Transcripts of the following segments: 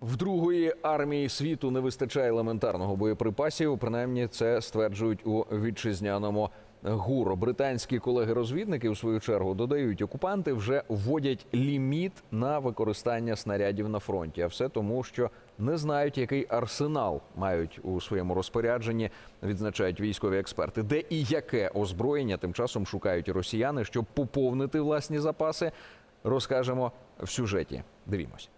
В другої армії світу не вистачає елементарного боєприпасів. Принаймні, це стверджують у вітчизняному ГУР. Британські колеги-розвідники, у свою чергу, додають, окупанти вже вводять ліміт на використання снарядів на фронті. А все тому, що не знають, який арсенал мають у своєму розпорядженні, відзначають військові експерти. Де і яке озброєння тим часом шукають росіяни, щоб поповнити власні запаси, розкажемо в сюжеті. Дивімось.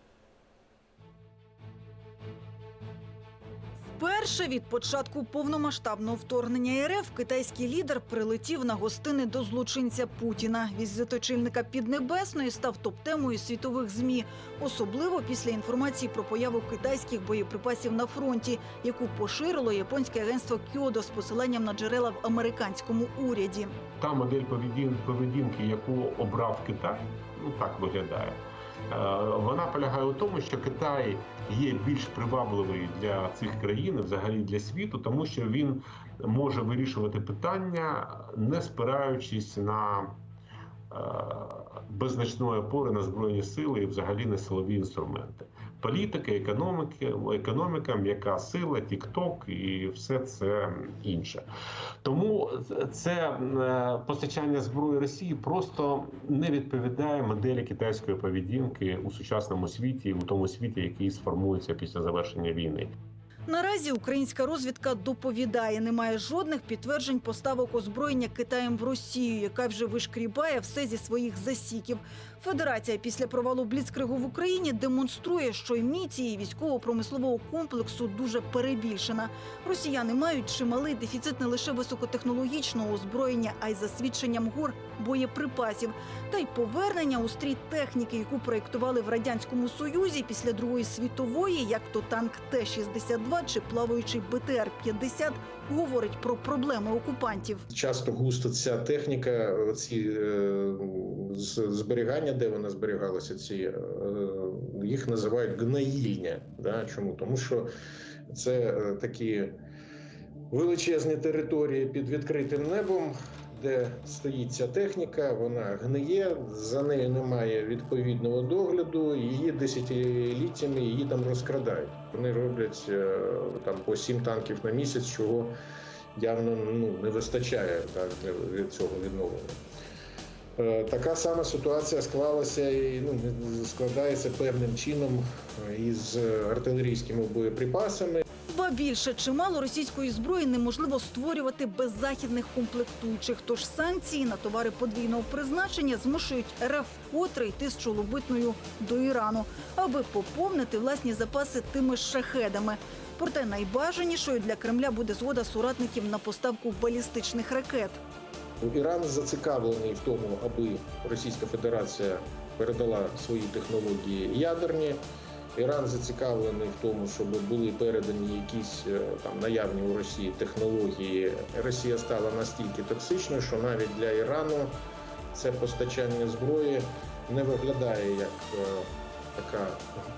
Вперше від початку повномасштабного вторгнення РФ китайський лідер прилетів на гостини до злочинця Путіна. Візит очільника Піднебесної став топ-темою світових змі, особливо після інформації про появу китайських боєприпасів на фронті, яку поширило японське агентство Кьодо з посиланням на джерела в американському уряді. та модель поведін- поведінки, яку обрав Китай, ну так виглядає. Е, Вона полягає у тому, що Китай є більш привабливий для цих країн, взагалі для світу, тому що він може вирішувати питання, не спираючись на е, без опори на збройні сили і взагалі на силові інструменти. Політика, економіки, економіка, м'яка сила, тік-ток і все це інше. Тому це е, постачання зброї Росії просто не відповідає моделі китайської поведінки у сучасному світі, у тому світі, який сформується після завершення війни. Наразі українська розвідка доповідає, немає жодних підтверджень поставок озброєння Китаєм в Росію, яка вже вишкрібає все зі своїх засіків. Федерація після провалу Бліцкригу в Україні демонструє, що еміції військово-промислового комплексу дуже перебільшена. Росіяни мають чималий дефіцит не лише високотехнологічного озброєння, а й за свідченням гор боєприпасів та й повернення у стрій техніки, яку проєктували в радянському союзі після Другої світової, як то танк Т-62 чи плаваючий БТР-50, говорить про проблеми окупантів. Часто густо ця техніка, ці е, зберігання, де вона зберігалася, ці е, їх називають гноїльня. Да? Чому? Тому що це е, такі величезні території під відкритим небом. Де стоїть ця техніка, вона гниє, за нею немає відповідного догляду, її десятиліттями її там розкрадають. Вони роблять е, там по сім танків на місяць, чого явно ну, не вистачає так, для- цього відновлення. Е, Така сама ситуація склалася і ну, складається певним чином е, із артилерійськими боєприпасами. Ба більше чимало російської зброї неможливо створювати без західних комплектуючих. Тож санкції на товари подвійного призначення змушують РФ вкотре йти з чоловитною до Ірану, аби поповнити власні запаси тими шахедами. Проте найбажанішою для Кремля буде згода соратників на поставку балістичних ракет. Іран зацікавлений в тому, аби Російська Федерація передала свої технології ядерні. Іран зацікавлений в тому, щоб були передані якісь е, там наявні у Росії технології. Росія стала настільки токсичною, що навіть для Ірану це постачання зброї не виглядає як е, така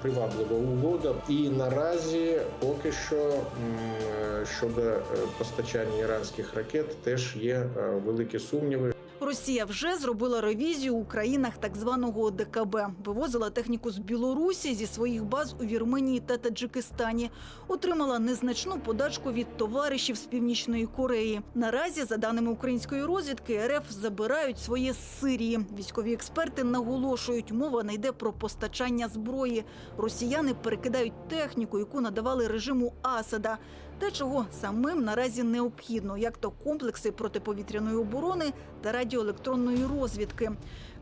приваблива угода. І наразі поки що е, щодо постачання іранських ракет теж є великі сумніви. Росія вже зробила ревізію у країнах так званого ОДКБ. Вивозила техніку з Білорусі зі своїх баз у Вірменії та Таджикистані. Отримала незначну подачку від товаришів з північної Кореї. Наразі, за даними української розвідки, РФ забирають своє з Сирії. Військові експерти наголошують, мова не йде про постачання зброї. Росіяни перекидають техніку, яку надавали режиму Асада. Те, чого самим наразі необхідно, як то комплекси протиповітряної оборони та радіоелектронної розвідки.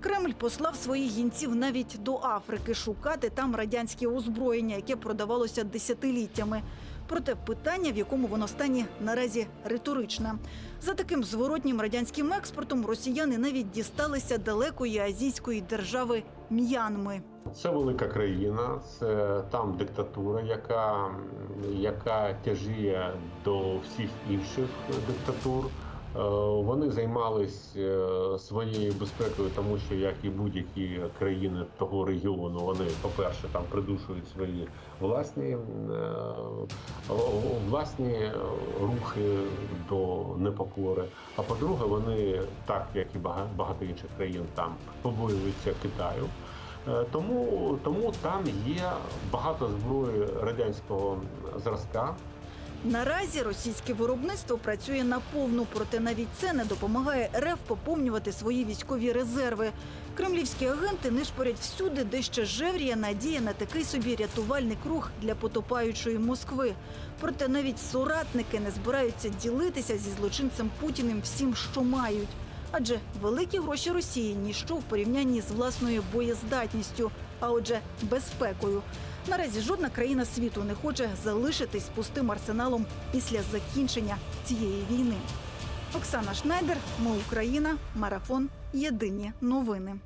Кремль послав своїх гінців навіть до Африки шукати там радянське озброєння, яке продавалося десятиліттями. Проте питання, в якому воно стані наразі риторичне. За таким зворотнім радянським експортом росіяни навіть дісталися далекої азійської держави М'янми. Це велика країна, це там диктатура, яка, яка тяжіє до всіх інших диктатур. Е, Вони займались е, своєю безпекою, тому що як і будь-які країни того регіону, вони, по-перше, там придушують свої власні, е, власні рухи до непокори. А по-друге, вони, так як і багато інших країн, там побоюються Китаю. Е, Тому, тому там є багато зброї радянського зразка. Наразі російське виробництво працює на повну, проте навіть це не допомагає РФ поповнювати свої військові резерви. Кремлівські агенти нишпорять всюди, де ще жевріє надія на такий собі рятувальний круг для потопаючої Москви. Проте навіть соратники не збираються ділитися зі злочинцем Путіним всім, що мають. Адже великі гроші Росії ніщо в порівнянні з власною боєздатністю, а отже, безпекою. Наразі жодна країна світу не хоче залишитись пустим арсеналом після закінчення цієї війни. Оксана Шнайдер, Ми Україна, марафон. Єдині новини.